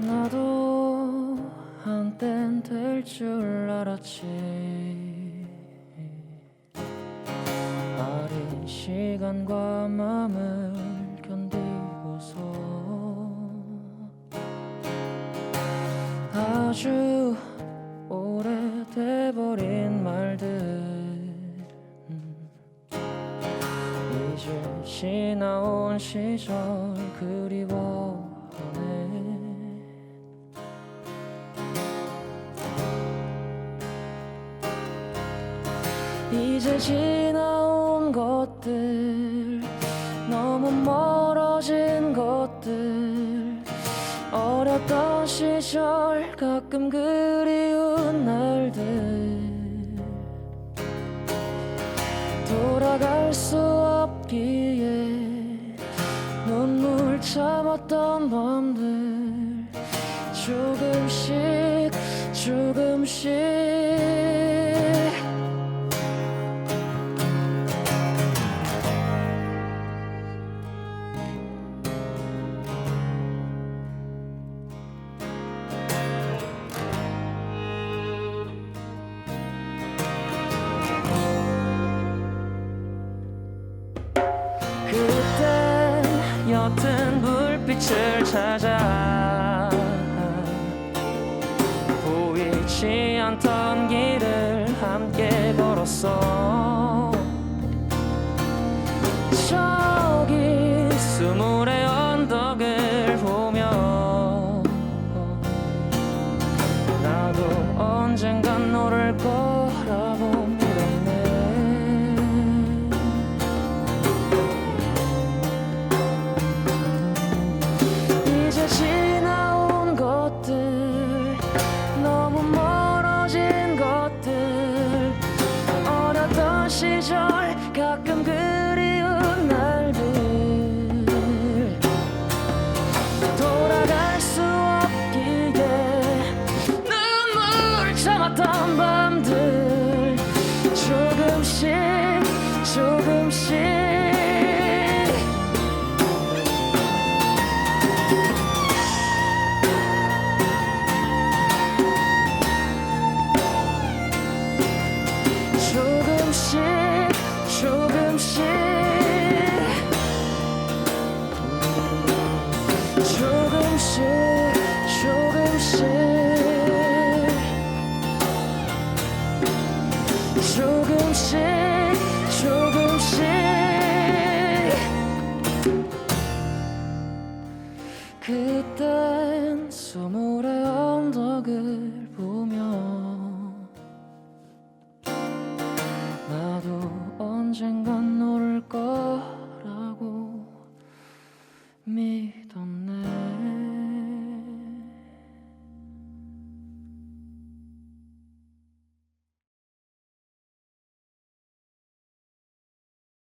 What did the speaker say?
나도 한땐 될 줄 알았지. 아린 시간과 마음을 아주 오래돼버린 말들 음. 이제 지나온 시절 그리워하네 이제 지나온 것들 너무 것들 어렸던 시절 가끔 그리운 날들. 돌아갈 수 없기에 눈물 참았던 밤들. 조금씩 조금씩 빛을 찾아 보이지 않던 길을 함께 걸었어. 저기 스물의 언덕을 보며 나도 언젠간 너를 거 가끔 그리운 날들. 돌아갈 수 없기에 눈물 참았던 밤들. 조금씩 조금씩 조금씩. 조금씩 조금씩. 그땐 소문